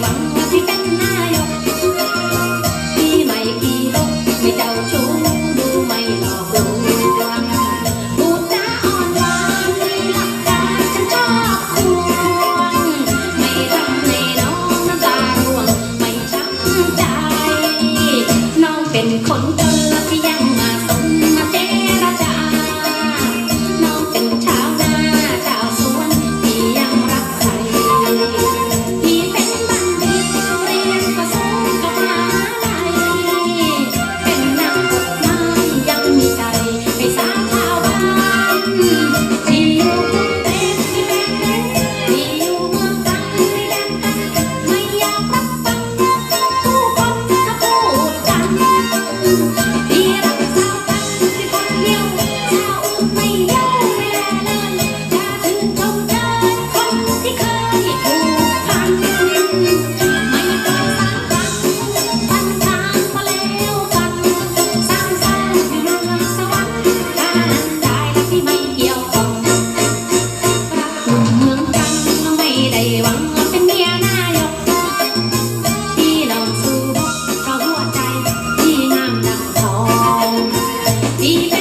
หวังว่าพี่เป็นนายกพี่ไม่ขี้หกไม่เจ้าชู้ดูไม่หลอกลวงพูจาอ่อนหวานในหลักการฉันชอบควรไม่ทำในน้องน้ำตาร่วงไม่ช้ำใจ น้องเป็นคน vida.